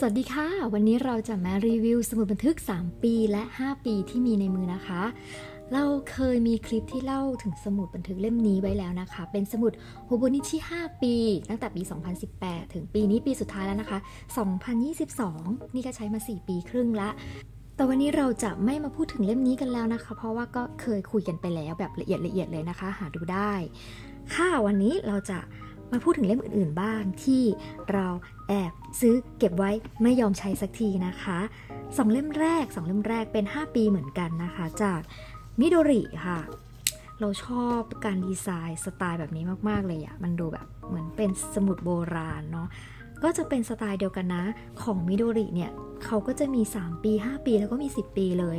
สวัสดีค่ะ วันนี้เราจะมารีวิวสมุดบันทึก 3 ปีและ 5 ปีที่มีในมือนะคะ เราเคยมีคลิปที่เล่าถึงสมุดบันทึกเล่มนี้ไว้แล้วนะคะ เป็นสมุดโฮโบนิชิ5ปี ตั้งแต่ปี 2018 ถึงปีนี้ปีสุดท้ายแล้วนะคะ 2022 นี่ก็ใช้มา 4 ปีครึ่งละแต่วันนี้เราจะไม่มาพูดถึงเล่มนี้กันแล้วนะคะ เพราะว่าก็เคยคุยกันไปแล้วแบบละเอียดละเอียดเลยนะคะ หาดูได้ ค่ะวันนี้เราจะ มาพูดถึงเล่มอื่นๆบ้างที่เราแอบซื้อเก็บไว้ไม่ยอมใช้สักทีนะคะสองเล่มแรกสองเล่มแรกเป็น 5 ปีเหมือนกันนะคะ จากมิโดริค่ะ เราชอบการดีไซน์สไตล์แบบนี้มากๆเลยอะมันดูแบบเหมือนเป็นสมุดโบราณเนาะก็จะเป็นสไตล์เดียวกันนะ ของมิโดริเนี่ยเขาก็จะมี 3 ปี 5 ปีแล้วก็มี 10 ปีเลย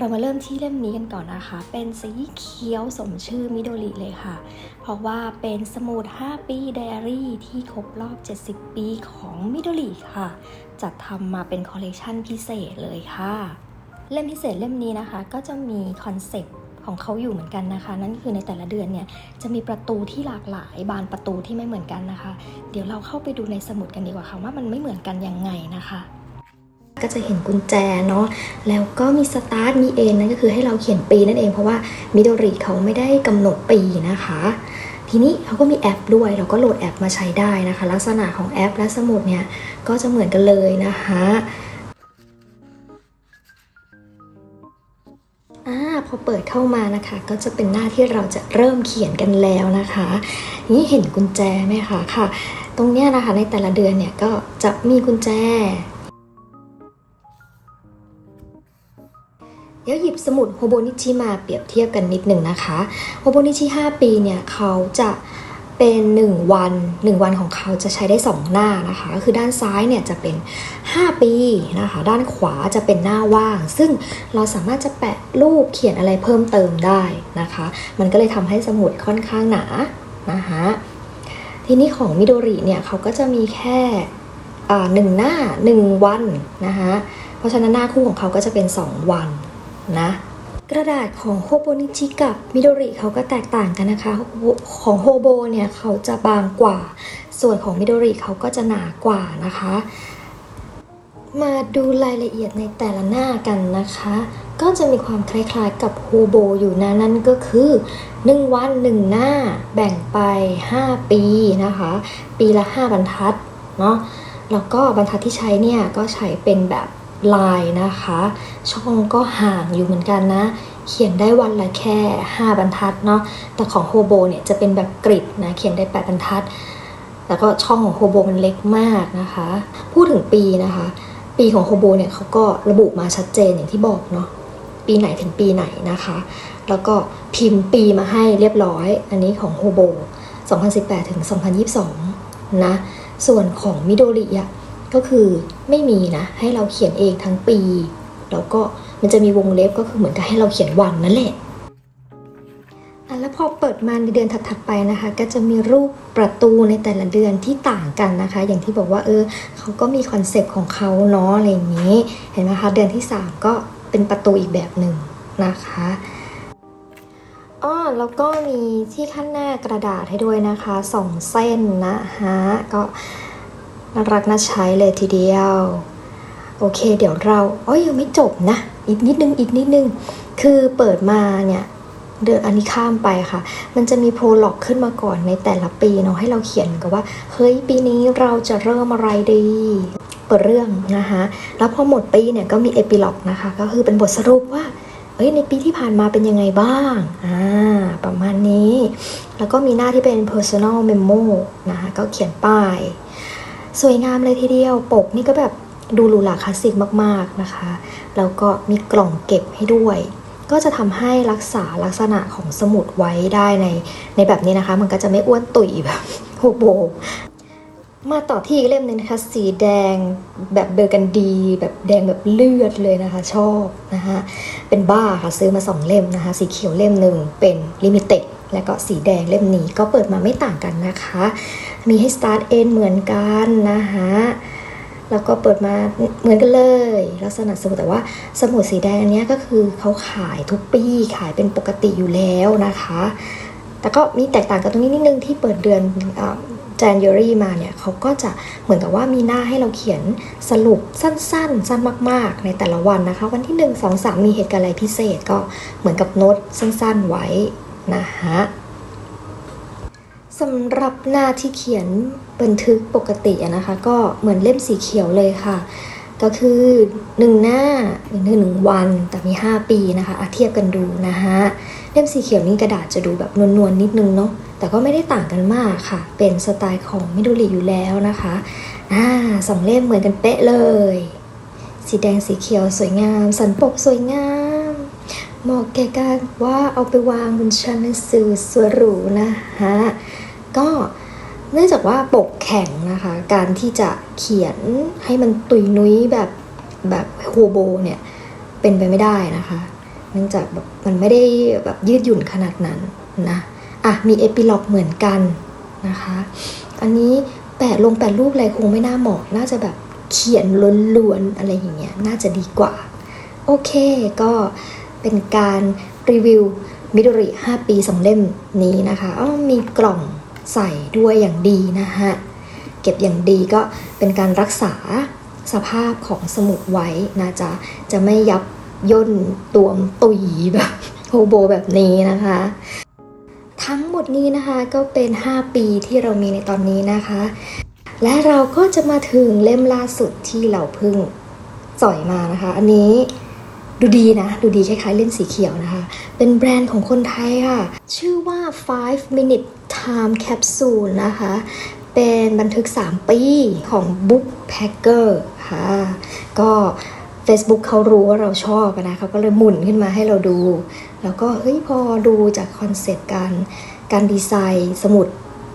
เรามาเริ่มที่เล่มนี้กันก่อนนะคะ เป็นสีเขียวสมชื่อมิโดริเลยค่ะ เพราะว่าเป็นสมุด 5 ปีไดอารี่ที่ครบรอบ 70 ปีของมิโดริค่ะ จัดทำมาเป็นคอลเลกชันพิเศษเลยค่ะ เล่มพิเศษเล่มนี้นะคะ ก็จะมีคอนเซปต์ของเขาอยู่เหมือนกันนะคะ นั่นคือในแต่ละเดือนเนี่ยจะมีประตูที่หลากหลายบานประตูที่ไม่เหมือนกันนะคะ เดี๋ยวเราเข้าไปดูในสมุดกันดีกว่าค่ะว่ามันไม่เหมือนกันยังไงนะคะ ก็จะเห็นกุญแจเนาะแล้วก็มีสตาร์ทมีเอ็นนั่นก็คือให้เราเขียนปีนั่นเองเพราะว่ามิโดริเขาไม่ได้กำหนดปีนะคะ ทีนี้เขาก็มีแอปด้วย เราก็โหลดแอปมาใช้ได้นะคะ ลักษณะของแอปและสมุดเนี่ยก็จะเหมือนกันเลยนะคะอ่าพอเปิดเข้ามานะคะ ก็จะเป็นหน้าที่เราจะเริ่มเขียนกันแล้วนะคะ นี่เห็นกุญแจไหมคะค่ะ ตรงเนี้ยนะคะในแต่ละเดือนเนี่ยก็จะมีกุญแจ ดี๋ยวหยิบสมุดโฮโบนิชิมาเปรียบเทียบกันนิดหนึ่งนะคะโฮโบนิชิ5 ปีเนี่ยเขาจะเป็น 1 วัน 1 วันของเขาจะใช้ได้ 2 หน้านะคะก็คือด้านซ้ายเนี่ยจะเป็น 5 ปีนะคะ ด้านขวาจะเป็นหน้าว่าง ซึ่งเราสามารถจะแปะรูปเขียนอะไรเพิ่มเติมได้นะคะ มันก็เลยทำให้สมุดค่อนข้างหนานะคะทีนี้ของมิโดริเนี่ยเขาก็จะมีแค่อ่าหนึ่งหน้า 1 วันนะคะ เพราะฉะนั้นหน้าคู่ของเขาก็จะเป็น 2 วัน นะ กระดาษของโฮโบนิชิกับมิโดริเขาก็แตกต่างกันนะคะ ของโฮโบเนี่ยเขาจะบางกว่า ส่วนของมิโดริเขาก็จะหนากว่านะคะ มาดูรายละเอียดในแต่ละหน้ากันนะคะ ก็จะมีความคล้ายๆกับโฮโบอยู่นะนั่นก็คือ 1 วัน 1 หน้าแบ่งไป 5 ปีนะคะ ปีละ 5 บรรทัดเนาะแล้วก็บรรทัดที่ใช้เนี่ยก็ใช้เป็นแบบ ลายนะคะ ช่องก็ห่างอยู่เหมือนกันนะ เขียนได้วันละแค่ 5 บรรทัดเนาะแต่ของโฮโบเนี่ยจะเป็นแบบกริดนะเขียนได้ 8 บรรทัด แล้วก็ช่องของโฮโบมันเล็กมากนะคะ พูดถึงปีนะคะ ปีของโฮโบเนี่ยเขาก็ระบุมาชัดเจนอย่างที่บอกเนาะปีไหนถึงปีไหนนะคะ แล้วก็พิมพ์ปีมาให้เรียบร้อย อันนี้ของโฮโบ 2018 ถึง 2022 นะ ส่วนของมิโดริอะ ก็คือไม่มีนะ ให้เราเขียนเองทั้งปี แล้วก็มันจะมีวงเล็บก็คือเหมือนกับให้เราเขียนวันนั่นแหละอะแล้วพอเปิดมาในเดือนถัดๆไปนะคะ ก็จะมีรูปประตูในแต่ละเดือนที่ต่างกันนะคะ อย่างที่บอกว่าเออเขาก็มีคอนเซปต์ของเขาเนาะอะไรอย่างนี้ เห็นไหมคะ เดือนที่ 3 ก็เป็นประตูอีกแบบหนึ่งนะคะอ้อแล้วก็มีที่ขั้นหน้ากระดาษให้ด้วยนะคะสองเส้นนะฮะก็ น่ารักน่าใช้เลยทีเดียว โอเค เดี๋ยวเราอ๋อยังไม่จบนะ อีกนิดนึงอีกนิดนึง คือเปิดมาเนี่ยเดือนอันนี้ข้ามไปค่ะ มันจะมีโปรล็อกขึ้นมาก่อนในแต่ละปีเนาะให้เราเขียนกับว่า เฮ้ยปีนี้เราจะเริ่มอะไรดี เปิดเรื่องนะคะ แล้วพอหมดปีเนี่ยก็มีเอพิล็อกนะคะ ก็คือเป็นบทสรุปว่า เอ้ยในปีที่ผ่านมาเป็นยังไงบ้าง อ่า ประมาณนี้ แล้วก็มีหน้าที่เป็น personal memo นะคะ ก็เขียนป้าย สวยงามเลยทีเดียว ปกนี่ก็แบบดูหรูหราคลาสสิกมากๆนะคะ แล้วก็มีกล่องเก็บให้ด้วย ก็จะทำให้รักษาลักษณะของสมุดไว้ได้ในในแบบนี้นะคะ มันก็จะไม่อ้วนตุ๋ยแบบโฮโบมาต่อที่อีกเล่มหนึงนะคะ สีแดงแบบเบอร์กันดี แบบแดงแบบเลือดเลยนะคะ ชอบนะคะเป็นบ้าค่ะซื้อมาสองเล่มนะคะ สีเขียวเล่มหนึ่งเป็นลิมิเต็ดและก็สีแดงเล่มนี้ก็เปิดมาไม่ต่างกันนะคะ มีให้ start end เหมือนกันนะคะแล้วก็เปิดมาเหมือนกันเลย ลักษณะสมุดแต่ว่าสมุดสีแดงอันนี้ก็คือเขาขายทุกปีขายเป็นปกติอยู่แล้วนะคะ แต่ก็มีแตกต่างกันตรงนี้นิดนึงที่เปิดเดือนอา January มาเนี่ยเขาก็จะเหมือนกับว่ามีหน้าให้เราเขียนสรุปสั้นๆ สั้นมาก ๆ ในแต่ละวันนะคะ วันที่ 1 2 3 มีเหตุการณ์อะไรพิเศษก็เหมือนกับโน้ตสั้น ๆ ไว้นะฮะ สำหรับหน้าที่เขียนบันทึกปกตินะคะ ก็เหมือนเล่มสีเขียวเลยค่ะ ก็คือหนึ่งหน้าหนึ่งหนึ่งวันแต่มี 5 ปีนะคะอะเทียบกันดูนะฮะเล่มสีเขียวนี่กระดาษจะดูแบบนวลๆนิดนึงเนาะแต่ก็ไม่ได้ต่างกันมากค่ะ เป็นสไตล์ของมิดูริอยู่แล้วนะคะอ่าสองเล่มเหมือนกันเป๊ะเลย สีแดงสีเขียวสวยงาม สันปกสวยงามเหมาะแก่การว่าเอาไปวางบนชั้นหนังสือสวยหรูนะฮะ ก็เนื่องจากว่าปกแข็งนะคะ การที่จะเขียนให้มันตุยนุ้ยแบบแบบโฮโบเนี่ยเป็นไปไม่ได้นะคะ เนื่องจากแบบมันไม่ได้แบบยืดหยุ่นขนาดนั้นนะอะมีเอพิล็อกเหมือนกันนะคะ อันนี้แปะลงแปะรูปอะไรคงไม่น่าเหมาะ น่าจะแบบเขียนล้วนๆอะไรอย่างเงี้ยน่าจะดีกว่า โอเคก็เป็นการรีวิวมิดริ5ปีสองเล่มนี้นะคะอ้อมีกล่อง ใส่ด้วยอย่างดีนะฮะ เก็บอย่างดีก็เป็นการรักษาสภาพของสมุดไว้นะจ๊ะ จะไม่ยับย่นตวมตุยแบบโฮโบแบบนี้นะคะ ทั้งหมดนี้นะคะก็เป็น 5 ปีที่เรามีในตอนนี้นะคะ และเราก็จะมาถึงเล่มล่าสุดที่เราเพิ่งสอยมานะคะ อันนี้ ดูดีนะ ดูดีคล้ายๆเล่มสีเขียวนะคะ เป็นแบรนด์ของคนไทยค่ะ ชื่อว่า 5 minute time capsule นะคะ เป็นบันทึก 3 ปีของ Book Packer ค่ะ ก็ Facebook เขารู้ว่าเราชอบนะเขาก็เลยหมุนขึ้นมาให้เราดู แล้วก็เฮ้ยพอดูจากคอนเซปต์การการดีไซน์สมุด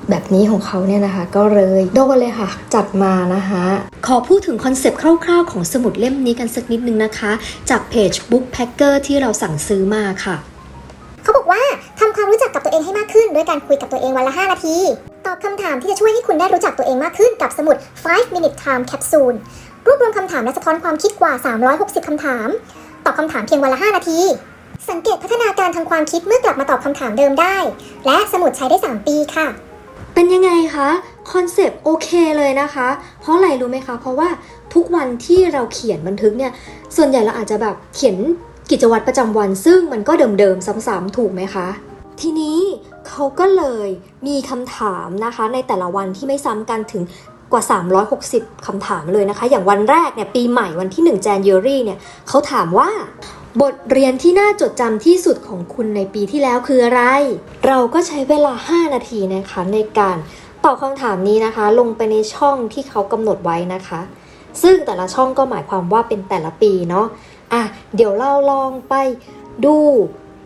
แบบนี้ของเขาเนี่ยนะคะ ก็เลยโดนเลยค่ะ จัดมานะคะ ขอพูดถึงคอนเซปต์คร่าวๆ ของสมุดเล่มนี้กันสักนิดนึงนะคะ จากเพจ Book Packer ที่เราสั่งซื้อมาค่ะ เขาบอกว่าทำความรู้จักกับตัวเองให้มากขึ้น ด้วยการคุยกับตัวเองวันละ 5 นาที ตอบคำถามที่จะช่วยให้คุณได้รู้จักตัวเองมากขึ้นกับสมุด 5 minute time capsule รวบรวมคำถามและสะท้อนความคิดกว่า 360 คำถาม ตอบคำถามเพียงวันละ 5 นาทีสังเกตพัฒนาการทางความคิดเมื่อกลับมาตอบคำถามเดิมได้ และสมุดใช้ได้ 3 ปีค่ะ เป็นยังไงคะคอนเซปต์โอเคเลยนะคะ เพราะอะไรรู้ไหมคะ เพราะว่าทุกวันที่เราเขียนบันทึกเนี่ย ส่วนใหญ่เราอาจจะแบบเขียนกิจวัตรประจำวัน ซึ่งมันก็เดิมๆซ้ำๆถูกไหมคะ ทีนี้เขาก็เลยมีคำถามนะคะ ในแต่ละวันที่ไม่ซ้ำกันถึง กว่า 360คำถามเลยนะคะ อย่างวันแรกเนี่ยปีใหม่วันที่ 1 January เนี่ยเขาถามว่า บทเรียนที่น่าจดจำที่สุดของคุณในปีที่แล้วคืออะไร เราก็ใช้เวลา 5 นาทีนะคะในการตอบคำถามนี้นะคะ ลงไปในช่องที่เขากำหนดไว้นะคะ ซึ่งแต่ละช่องก็หมายความว่าเป็นแต่ละปีเนาะอะเดี๋ยวเราลองไปดู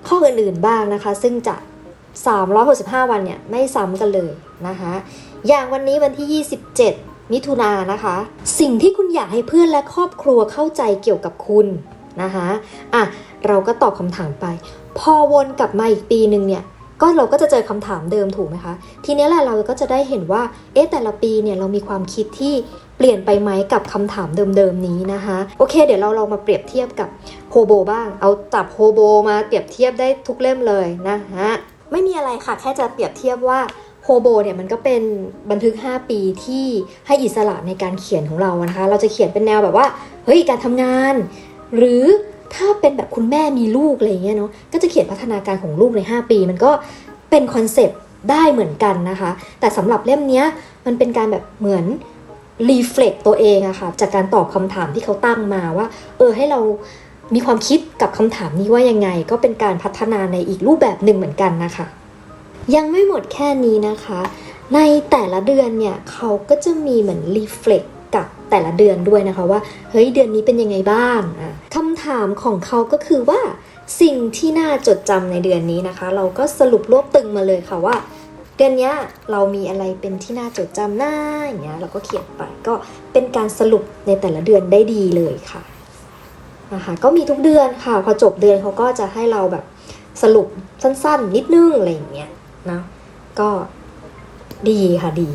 ข้ออื่นๆบ้างนะคะ ซึ่งจะ 365 วันเนี่ยไม่ซ้ำกันเลยนะคะ อย่างวันนี้วันที่ 27 มิถุนายนนะคะ สิ่งที่คุณอยากให้เพื่อนและครอบครัวเข้าใจเกี่ยวกับคุณนะคะอะเราก็ตอบคำถามไป พอวนกลับมาอีกปีหนึ่งเนี่ยก็เราก็จะเจอคำถามเดิมถูกไหมคะ ทีนี้แหละเราก็จะได้เห็นว่า เอ๊ะแต่ละปีเนี่ยเรามีความคิดที่เปลี่ยนไปไหมกับคำถามเดิมๆนี้นะคะ โอเค เดี๋ยวเราลองมาเปรียบเทียบกับโฮโบบ้าง เอาจับโฮโบมาเปรียบเทียบได้ทุกเล่มเลยนะฮะไม่มีอะไรค่ะ แค่จะเปรียบเทียบว่า โฮโบเนี่ยมันก็เป็นบันทึก 5 ปีที่ให้อิสระในการเขียนของเรานะคะ เราจะเขียนเป็นแนวแบบว่าเฮ้ยการทำงาน หรือถ้าเป็นแบบคุณแม่มีลูกอะไรอย่างเงี้ยเนาะก็จะเขียนพัฒนาการของลูกใน 5 ปี มันก็เป็นคอนเซปต์ได้เหมือนกันนะคะ แต่สำหรับเล่มเนี้ยมันเป็นการแบบเหมือนรีเฟล็กตัวเองอะค่ะจากการตอบคำถามที่เขาตั้งมาว่า เออให้เรามีความคิดกับคำถามนี้ว่ายังไง ก็เป็นการพัฒนาในอีกรูปแบบหนึ่งเหมือนกันนะคะ ยังไม่หมดแค่นี้นะคะ ในแต่ละเดือนเนี่ยเขาก็จะมีเหมือนรีเฟล็กกับแต่ละเดือนด้วยนะคะว่า เฮ้ยเดือนนี้เป็นยังไงบ้างคำถามของเขาก็คือว่าสิ่งที่น่าจดจำในเดือนนี้นะคะ เราก็สรุปรวบตึงมาเลยค่ะว่า เดือนนี้เรามีอะไรเป็นที่น่าจดจำหน้าอย่างเงี้ยเราก็เขียนไปก็เป็นการสรุปในแต่ละเดือนได้ดีเลยค่ะนะคะก็มีทุกเดือนค่ะ พอจบเดือนเขาก็จะให้เราแบบสรุปสั้นๆ นิดนึงอะไรอย่างเงี้ย นะก็ดีค่ะดี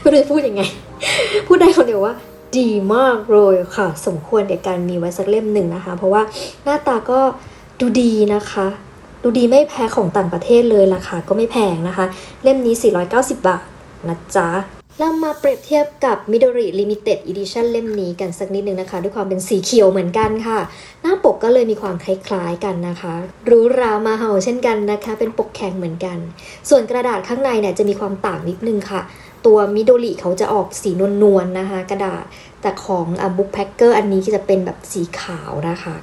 ไม่รู้จะพูดยังไง พูดได้คนเดียวว่า ดีมากเลยค่ะ สมควรแก่การมีไว้สักเล่มหนึ่งนะคะ เพราะว่าหน้าตาก็ดูดีนะคะ ดูดีไม่แพ้ของต่างประเทศเลยราคาก็ไม่แพงนะคะ เล่มนี้ 490 บาทนะจ๊ะ เรามาเปรียบเทียบกับ Midori Limited Edition เล่มนี้กันสักนิดนึงนะคะ ด้วยความเป็นสีเขียวเหมือนกันค่ะ หน้าปกก็เลยมีความคล้ายๆกันนะคะหรูหรามาเห่าเช่นกันนะคะ เป็นปกแข็งเหมือนกัน ส่วนกระดาษข้างในเนี่ยจะมีความต่างนิดนึงค่ะ ตัวมิโดริเขาจะออกสีนวลๆนะคะ กระดาษแต่ของบุ๊กแพคเกอร์อันนี้จะเป็นแบบสีขาวนะคะ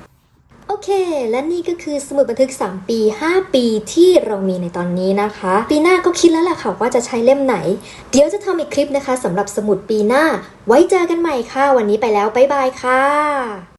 โอเค และนี่ก็คือสมุดบันทึก 3 ปี 5 ปีที่เรามีในตอนนี้นะคะ ปีหน้าก็คิดแล้วแหละค่ะว่าจะใช้เล่มไหน เดี๋ยวจะทำอีกคลิปนะคะสำหรับสมุดปีหน้า ไว้เจอกันใหม่ค่ะ วันนี้ไปแล้ว บ๊ายบายค่ะ